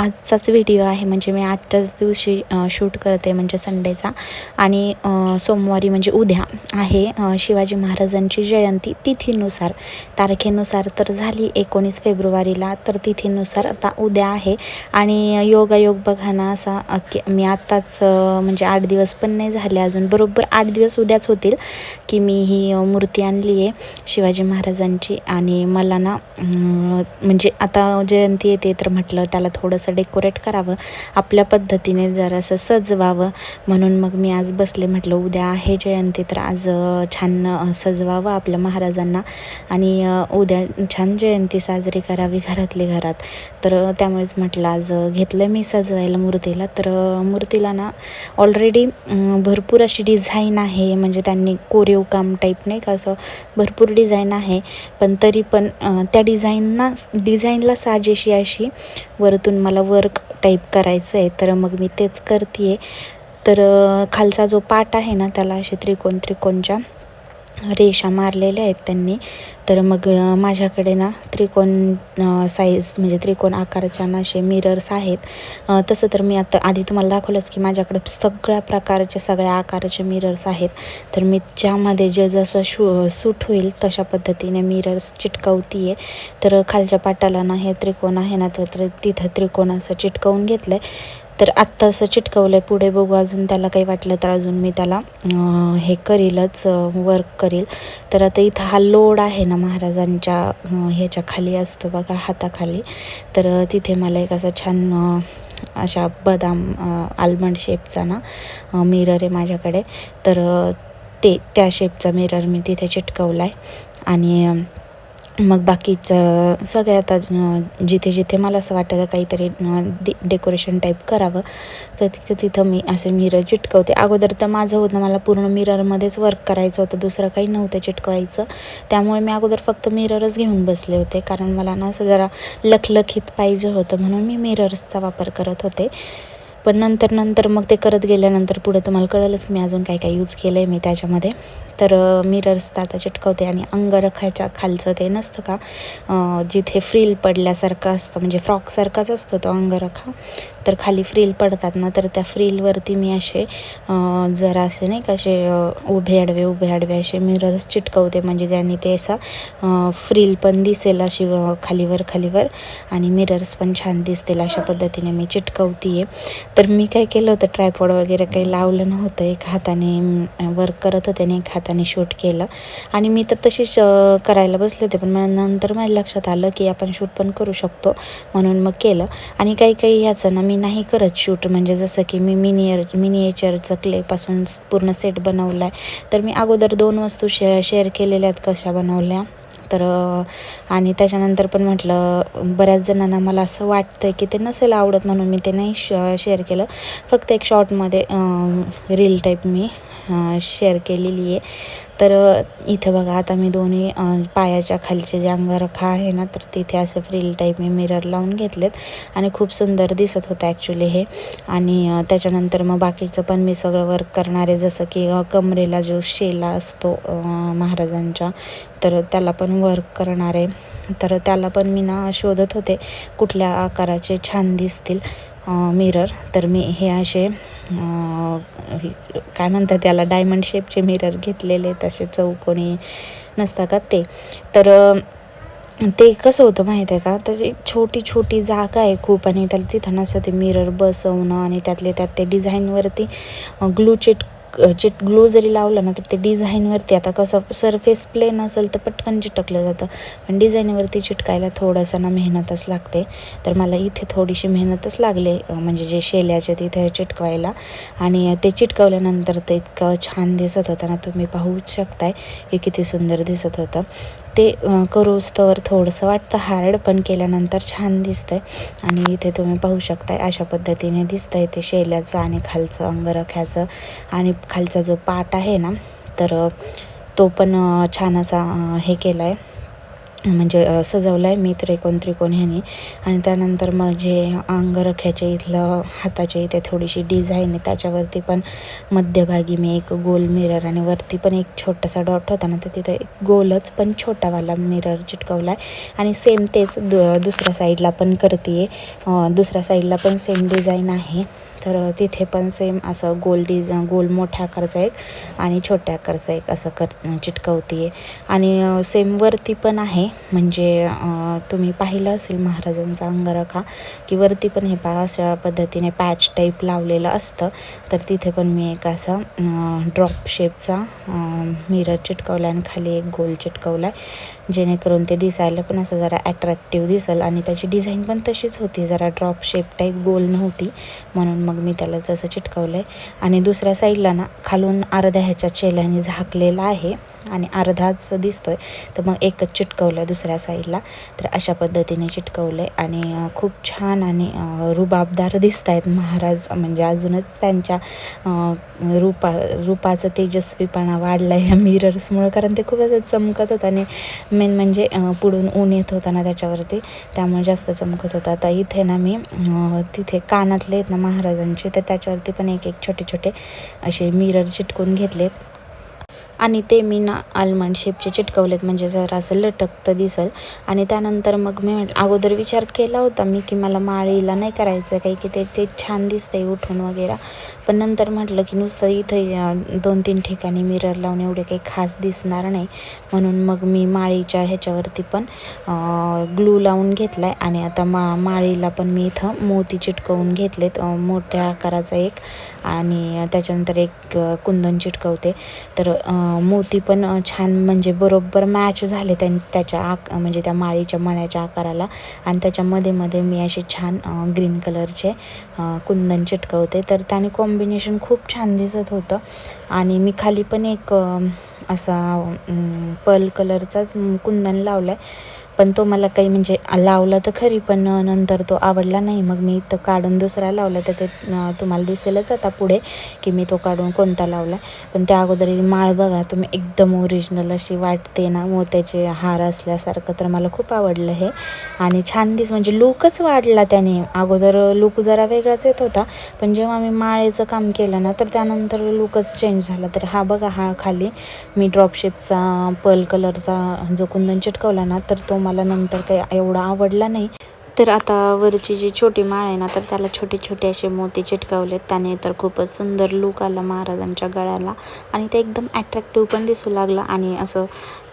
आजचाच video आहे. म्हणजे मी आजच्याच दिवशी शूट करते म्हणजे संडेचा आणि सोमवारी म्हणजे उद्या आहे शिवाजी महाराजांची जयंती तिथीनुसार. तारखेनुसार तर झाली एकोणीस फेब्रुवारीला तर तिथीनुसार आता उद्या आहे. आणि योगायोग बघा ना असा मी आत्ताच म्हणजे आठ दिवस पण नाही झाले अजून. बरोबर आठ दिवस उद्याच होतील की मी ही मूर्ती आणली आहे शिवाजी महाराजांची. आणि मला ना म्हणजे आता जयंती येते तर म्हटलं त्याला थोडंसं डेकोरेट करावं. आपल्या पद्धतीने जरासं सजवावं. म्हणून मग मी आज बसले म्हटलं उद्या आहे जयंती तर आज छान सजवावं आपल्या महाराजांना. आणि उद्या छान जयंती साजरी करावी घरातली घरात. तर त्यामुळेच म्हटलं आज घेतलं मी सजवायला मूर्तीला. तर मूर्तीला ना ऑलरेडी भरपूर अशी डिझाईन आहे. म्हणजे त्यांनी कोरीव काम टाईप नाही का असं भरपूर डिझाईन आहे. पण तरी पण त्या डिझाईनना डिझाईनला साजेशी अशी वरतून मला वर्क टाईप करायचं आहे तर मग मी तेच करते आहे तर खालचा जो पाट आहे ना त्याला असे त्रिकोण त्रिकोणच्या रेषा मारलेल्या आहेत त्यांनी. तर मग माझ्याकडे ना त्रिकोण साईज म्हणजे त्रिकोण आकाराच्या ना असे मिरर्स आहेत. तसं तर मी आता आधी तुम्हाला दाखवलंच की माझ्याकडे सगळ्या प्रकारचे सगळ्या आकाराचे मिरर्स आहेत. तर मी ज्यामध्ये जे जसं शू सूट होईल तशा पद्धतीने मिरर्स चिटकवती आहे तर खालच्या पाटाला ना हे त्रिकोण आहे ना तर तिथं त्रिकोण असं चिटकवून घेतलं आहे तर आत्ता असं चिटकवलं आहे पुढे बघू अजून त्याला काही वाटलं तर अजून मी त्याला हे करीलच वर्क करील. तर आता इथं हा लोड आहे ना महाराजांच्या ह्याच्या खाली असतो बघा हाताखाली. तर तिथे मला एक असा छान अशा बदाम आल्मंड शेपचा ना मिरर आहे माझ्याकडे. तर ते त्या शेपचा मिरर मी तिथे चिटकवला आहे आणि मग बाकीचं सगळे आता जिथे जिथे मला असं वाटलं काहीतरी डे डेकोरेशन टाईप करावं तर तिथं तिथं मी असे मिरर चिटकवते. अगोदर तर माझं होतं मला पूर्ण मिररमध्येच वर्क करायचं होतं दुसरं काही नव्हतं चिटकवायचं. त्यामुळे मी अगोदर फक्त मिररच घेऊन बसले होते कारण मला ना असं जरा लखलखीत पाहिजे होतं म्हणून मी मिरर्सचा वापर करत होते. पण नंतर नंतर मग ते करत गेल्यानंतर पुढे तुम्हाला कळलंच मी अजून काय काय यूज केलं आहे मी त्याच्यामध्ये. तर मिरर्स आता चिटकवते आणि अंगरखाच्या खालचं ते नसतं का जिथे फ्रील पडल्यासारखं असतं म्हणजे फ्रॉकसारखाच असतो तो अंगरखा. तर खाली फ्रील पडतात ना तर त्या फ्रीलवरती मी असे जरा असे नाही का असे उभे आडवे उभे आडवे असे मिरर्स चिटकवते. म्हणजे ज्याने ते असा फ्रील पण दिसेल अशी खालीवर खालीवर आणि मिरर्स पण छान दिसतील अशा पद्धतीने मी चिटकवती आहे तर मी काय केलं होतं ट्रायपॉड वगैरे काही लावलं नव्हतं. एक हाताने वर्क करत होते आणि एक हाताने शूट केलं. आणि मी तर तशीच करायला बसले होते. पण नंतर माझ्या लक्षात आलं की आपण शूट पण करू शकतो म्हणून मग केलं. आणि काही काही ह्याचं ना मी नाही करत शूट म्हणजे जसं की मी मिनियर मिनिएचरचं क्लेपासून पूर्ण सेट बनवला आहे तर मी अगोदर दोन वस्तू शे शेअर केलेल्या आहेत कशा बनवल्या. तर आणि त्याच्यानंतर पण म्हटलं बऱ्याच जणांना मला असं वाटतं की ते नसेल आवडत म्हणून मी ते नाही श शेअर केलं. फक्त एक शॉर्टमध्ये रील टाईप मी शेअर केलेली आहे. तर इथं बघा आता मी दोन्ही पायाच्या खालचे जे अंगरखा आहे ना तर तिथे असं फ्रील टाईप मी मिरर लावून घेतलेत. आणि खूप सुंदर दिसत होतं ॲक्च्युली हे. आणि त्याच्यानंतर मग बाकीचं पण मी सगळं वर्क करणारे जसं की कमरेला जो शेला असतो महाराजांच्या तर त्याला पण वर्क करणारे तर त्याला पण मी ना शोधत होते कुठल्या आकाराचे छान दिसतील. मिरर तर मी हे असे हे- काय म्हणतात त्याला डायमंड शेपचे मिरर घेतलेले तसे चौकोनी नसतात का ते. तर ते कसं होतं माहीत आहे का? त्याची छोटी छोटी जागा आहे खूप आणि त्याला तिथं नसं ते मिरर बसवणं आणि त्यातले त्यात ते डिझाईनवरती ग्लू चिट चिट ग्लू जरी लावलं ना तर ते डिझाईनवरती आता कसं सरफेस प्लेन असेल तर पटकन चिटकलं जातं. पण डिझाईनवरती चिटकायला थोडंसं ना मेहनतच लागते. तर मला इथे थोडीशी मेहनतच लागले म्हणजे जे शेल्याचे तिथे चिटकवायला. आणि ते चिटकवल्यानंतर ते इतकं छान दिसत होतं ना तुम्ही पाहूच शकताय की किती सुंदर दिसत होतं. ते अं, करूस्तवर थोडंसं वाटतं. हार्ड पण केल्यानंतर छान दिसतं आहे आणि इथे तुम्ही पाहू शकताय अशा पद्धतीने दिसतं आहे ते शेल्याचं आणि खालचं अंगरख्याचं. आणि खालचा जो पाट आहे ना तर तो पण छान असा हे केला आहे म्हणजे सजवलं आहे मी त्रिकोण त्रिकोण ह्याने. आणि त्यानंतर मग जे अंगरख्याच्या इथलं हाताच्या इथे थोडीशी डिझाईन आहे त्याच्यावरती पण मध्यभागी मी एक गोल मिरर आणि वरती पण एक छोटासा डॉट होता ना तर तिथे एक गोलच पण छोटावाला मिरर चिटकवला आहे आणि सेम तेच दु दुसऱ्या साईडला पण करते दुसऱ्या साईडला पण सेम डिझाईन आहे. तर तिथे पण सेम असं गोल डिझ गोल मोठ्या आकारचा एक आणि छोट्या आकारचा एक असं कर चिटकवते आणि सेम वरती पण आहे. म्हणजे तुम्ही पाहिलं असेल महाराजांचा अंगरखा की वरती पण हे पहा अशा पद्धतीने पॅच टाईप लावलेलं असतं. तर तिथे पण मी एक असा ड्रॉप शेपचा मिरर चिटकवला आणि खाली एक गोल चिटकवला आहे जेणेकरून ते दिसायला पण असं जरा ॲट्रॅक्टिव्ह दिसेल आणि त्याची डिझाईन पण तशीच होती. जरा ड्रॉप शेप टाईप गोल नव्हती. म्हणून मग मी त्याला तसं चिटकवलं आहे आणि दुसऱ्या साईडला ना खालून अर्ध्या ह्याच्या चेल्याने झाकलेला आहे. आणि अर्धाच दिसतोय. तर मग एकच चिटकवलं आहे दुसऱ्या साईडला तर अशा पद्धतीने चिटकवलं आहे आणि खूप छान आणि रुबाबदार दिसत आहेत महाराज. म्हणजे अजूनच त्यांच्या रूपा रूपाचं तेजस्वीपणा वाढला आहे या मिरर्समुळं कारण ते खूप असं चमकत होतं आणि मेन म्हणजे पुढून ऊन येत होतं ना त्याच्यावरती. त्यामुळे जास्त चमकत होतं. आता इथे ना मी तिथे कानातले आहेत ना महाराजांचे तर त्याच्यावरती पण एक एक छोटे छोटे असे मिरर चिटकून घेतलेत. आणि ते मी ना आल्मंड शेपचे चिटकवलेत म्हणजे जरा असं लटकतं दिसल. आणि त्यानंतर मग मी म्हटलं अगोदर विचार केला होता मी की मला माळीला नाही करायचं काही की ते ते छान दिसतंय उठून वगैरे. पण नंतर म्हटलं की नुसतं इथं दोन तीन ठिकाणी मिरर लावून एवढे काही खास दिसणार नाही. म्हणून मग मी माळीच्या ह्याच्यावरती पण ग्लू लावून घेतला आहे आणि आता मा माळीला पण मी इथं मोती चिटकवून घेतलेत. मोठ्या आकाराचा एक. आणि त्याच्यानंतर एक कुंदन चिटकवते. तर मोती पण छान म्हणजे बरोबर मॅच झाले त्यां त्याच्या आक म्हणजे त्या माळीच्या मण्याच्या आकाराला. आणि त्याच्यामध्ये मध्ये मी असे छान ग्रीन कलरचे कुंदन चिटकवते. तर त्याने कॉम्बिनेशन खूप छान दिसत होतं. आणि मी खाली पण एक असा पर्ल कलरचाच कुंदन लावला आहे पण तो मला काही म्हणजे लावला तर खरी पण नंतर तो आवडला नाही. मग मी तो काढून दुसरा लावला तर ते तुम्हाला दिसेलच आता पुढे की मी तो काढून कोणता लावला. पण त्या अगोदर माळ बघा तुम्ही एकदम ओरिजिनल अशी वाटते ना मोत्याचे हार असल्यासारखं तर मला खूप आवडलं हे. आणि छान दिस म्हणजे लुकच वाढला त्याने. अगोदर लुक जरा वेगळाच येत होता पण जेव्हा मी माळेचं काम केलं ना तर त्यानंतर लुकच चेंज झाला. तर हा बघा हा खाली मी ड्रॉप शेपचा पर्ल कलरचा जो कुंदन चिटकवला ना तर तो मला मला नंतर काही एवढा आवडला नाही. तर आता वरची जी छोटी माळ आहे ना तर त्याला छोटे छोटे असे मोती चिटकवलेत त्याने तर खूपच सुंदर लुक आला महाराजांच्या गळ्याला. आणि ते एकदम ॲट्रॅक्टिव्ह पण दिसू लागलं. आणि असं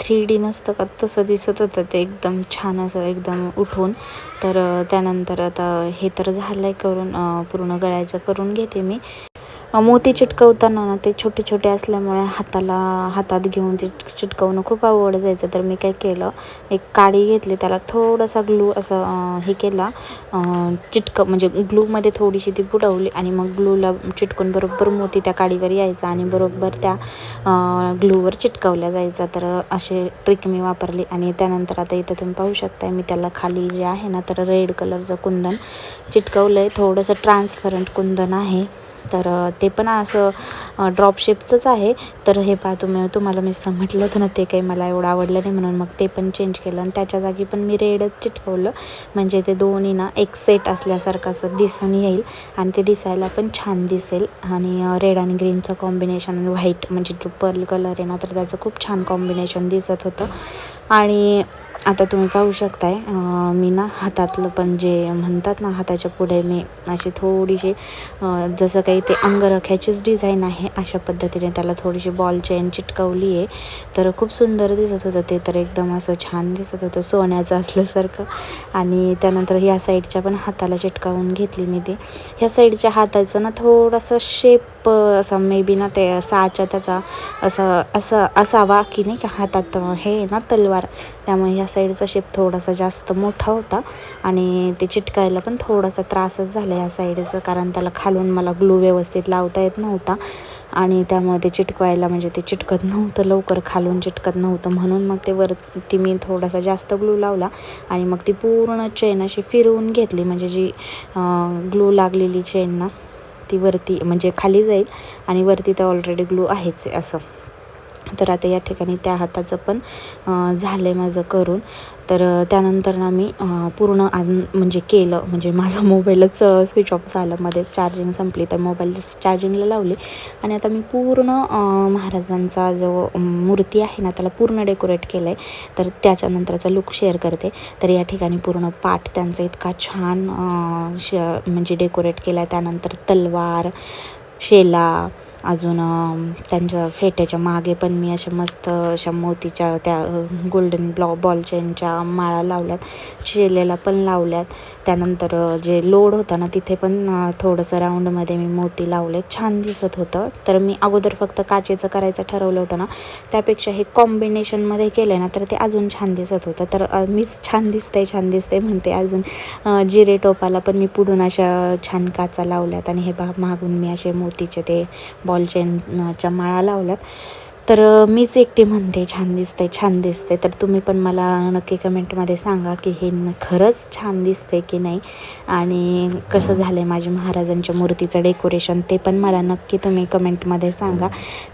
थ्री डी नसतं का तसं दिसत होतं ते एकदम छान असं एकदम उठून. तर त्यानंतर आता हे तर झालं आहे करून पूर्ण गळ्याचं करून घेते मी. मोती चिटकवताना ना ते छोटे छोटे असल्यामुळे हाताला हातात घेऊन ते चिटकवणं खूप आवड जायचं. तर मी काय केलं एक काडी घेतली त्याला थोडासा ग्लू असं हे केला चिटक म्हणजे ग्लूमध्ये थोडीशी ती बुडवली आणि मग ग्लूला चिटकून बरोबर मोती त्या काडीवर यायचा आणि बरोबर त्या ग्लूवर चिटकवल्या जायचा. तर असे ट्रिक मी वापरली आणि त्यानंतर आता इथं तुम्ही पाहू शकताय मी त्याला खाली जे आहे ना तर रेड कलरचं कुंदन चिटकवलं आहे थोडंसं ट्रान्सपरंट कुंदन आहे. तर ते पण असं ड्रॉप शेपचंच आहे. तर हे पहा तुम्ही तुम्हाला मी असं म्हटलं होतं ना ते काही मला एवढं आवडलं नाही म्हणून. मग ते पण चेंज केलं आणि त्याच्या जागी पण मी रेडच चिटकवलं. म्हणजे ते दोन्ही ना एक सेट असल्यासारखं असं दिसून येईल आणि ते दिसायला पण छान दिसेल. आणि रेड आणि ग्रीनचं कॉम्बिनेशन आणि व्हाईट म्हणजे जो पर्ल कलर आहे ना तर त्याचं खूप छान कॉम्बिनेशन दिसत होतं. आणि आता तुम्ही पाहू शकताय मी ना हातातलं पण जे म्हणतात ना हाताच्या पुढे मी अशी थोडीशी जसं काही ते अंगरख्याचीच डिझाईन आहे अशा पद्धतीने त्याला थोडीशी बॉल चेन चिटकवली आहे. तर खूप सुंदर दिसत होतं ते तर एकदम असं छान दिसत होतं सोन्याचं असल्यासारखं. आणि त्यानंतर ह्या साईडच्या पण हाताला चिटकावून घेतली मी ते. ह्या साईडच्या हाताचं ना थोडंसं शेप असा मे बी ना ते साचा त्याचा असं असं असावा की नाही का हातात हे आहे ना तलवार. त्यामुळे ह्या साईडचा शेप थोडासा जास्त मोठा होता आणि ते चिटकायला पण थोडासा त्रासच झाला या साईडचं कारण त्याला खालून मला ग्लू व्यवस्थित लावता येत नव्हता. आणि त्यामुळे ते चिटकवायला म्हणजे ते चिटकत नव्हतं लवकर खालून चिटकत नव्हतं. म्हणून मग ते वरती मी थोडासा जास्त ग्लू लावला आणि मग ती पूर्ण चेन अशी फिरवून घेतली. म्हणजे जी ग्लू लागलेली चेन ना ती वरती म्हणजे खाली जाईल आणि वरती तर ऑलरेडी ग्लू आहेच आहे असं. तर आता या ठिकाणी त्या हाताचं पण झालं आहे माझं करून. तर त्यानंतर ना मी पूर्ण आन म्हणजे केलं. म्हणजे माझा मोबाईलच स्विच ऑफ झालं. मध्ये चार्जिंग संपली. तर मोबाईल चार्जिंगला लावली. आणि आता मी पूर्ण महाराजांचा जो मूर्ती आहे ना त्याला पूर्ण डेकोरेट केलं आहे तर त्याच्यानंतरचा लुक शेअर करते. तर या ठिकाणी पूर्ण पाठ त्यांचा इतका छान श म्हणजे डेकोरेट केला आहे त्यानंतर तलवार शेला अजून त्यांच्या फेट्याच्या मागे पण मी अशा मस्त अशा मोतीच्या त्या गोल्डन ब्लॉ बॉल चेनच्या माळा लावल्यात शेलेला पण लावल्यात. त्यानंतर जे लोड होता ना तिथे पण थोडंसं राऊंडमध्ये मी मोती लावले. छान दिसत होतं. तर मी अगोदर फक्त काचेचं करायचं ठरवलं होतं ना त्यापेक्षा हे कॉम्बिनेशनमध्ये केलं ना तर ते अजून छान दिसत होतं. तर मीच छान दिसतंय छान दिसतंय म्हणते अजून. जिरे टोपाला पण मी पुढून अशा छान काचा लावल्यात आणि हे बा मागून मी असे मोतीचे ते बॉल चेनच्या माळा लावल्यात. तर मीच एकटी म्हणते छान दिसतंय छान दिसतंय. तर तुम्ही पण मला नक्की कमेंटमध्ये सांगा की हे खरंच छान दिसतंय की नाही? आणि कसं झालं आहे माझ्या महाराजांच्या मूर्तीचं डेकोरेशन ते पण मला नक्की तुम्ही कमेंटमध्ये सांगा.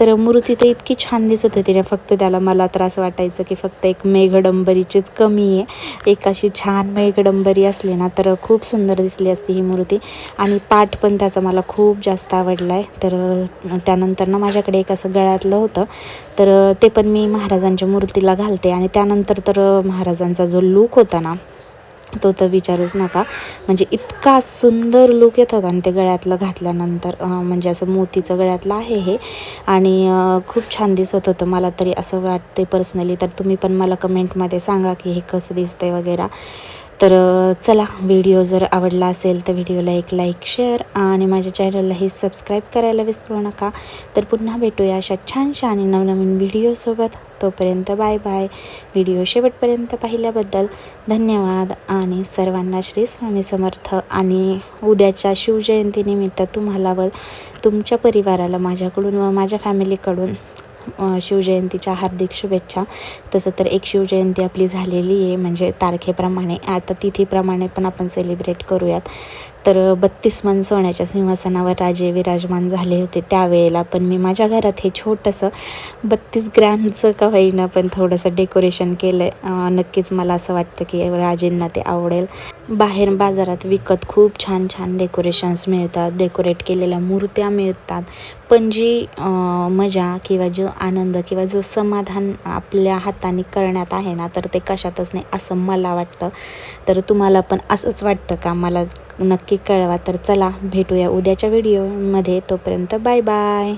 तर मूर्ती तर इतकी छान दिसत होती ना फक्त त्याला मला तर असं वाटायचं की फक्त एक मेघडंबरीचीच कमी आहे. एक अशी छान मेघडंबरी असली ना तर खूप सुंदर दिसली असती ही मूर्ती. आणि पाठ पण त्याचा मला खूप जास्त आवडला आहे तर त्यानंतर ना माझ्याकडे एक असं गळ्यातलं होतं. तर ते पण मी महाराजांच्या मूर्तीला घालते आणि त्यानंतर तर महाराजांचा जो लूक होता ना तो तर विचारूच नका. म्हणजे इतका सुंदर लुक येत होता आणि ते गळ्यातलं घातल्यानंतर म्हणजे असं मोतीचं गळ्यातलं आहे हे. आणि खूप छान दिसत होतं मला तरी असं वाटते पर्सनली तर तुम्ही पण मला कमेंटमध्ये सांगा की हे कसं दिसतंय वगैरे. तर चला व्हिडिओ जर आवडला असेल तर व्हिडिओला एक लाईक शेअर आणि माझ्या चॅनललाही सबस्क्राईब करायला विसरू नका. तर पुन्हा भेटूया अशा छानशा आणि नवनवीन व्हिडिओसोबत तोपर्यंत बाय बाय. व्हिडिओ शेवटपर्यंत पाहिल्याबद्दल धन्यवाद आणि सर्वांना श्री स्वामी समर्थ आणि उद्याच्या शिवजयंतीनिमित्त तुम्हाला व तुमच्या परिवाराला माझ्याकडून व माझ्या फॅमिलीकडून शिवजयंतीच्या हार्दिक शुभेच्छा. तसं तर एक शिवजयंती आपली झालेली आहे म्हणजे तारखेप्रमाणे. आता तिथीप्रमाणे पण आपण सेलिब्रेट करूयात. तर बत्तीस मन सोन्याच्या सिंहासनावर राजे विराजमान झाले होते. त्यावेळेला पण मी माझ्या घरात हे छोटंसं बत्तीस ग्रॅमचं का होईना पण थोडंसं डेकोरेशन केलं आहे नक्कीच मला असं वाटतं की राजेंना ते आवडेल. बाहेर बाजारात विकत खूप छान छान डेकोरेशन्स मिळतात. डेकोरेट केलेल्या मूर्त्या मिळतात. पण जी मजा किंवा जो आनंद किंवा जो समाधान आपल्या हाताने करण्यात आहे ना तर ते कशातच नाही असं मला वाटतं. तर तुम्हाला पण असंच वाटतं का? मला नक्की कळवा तर चला भेटूया उद्याच्या व्हिडिओमध्ये तोपर्यंत बाय बाय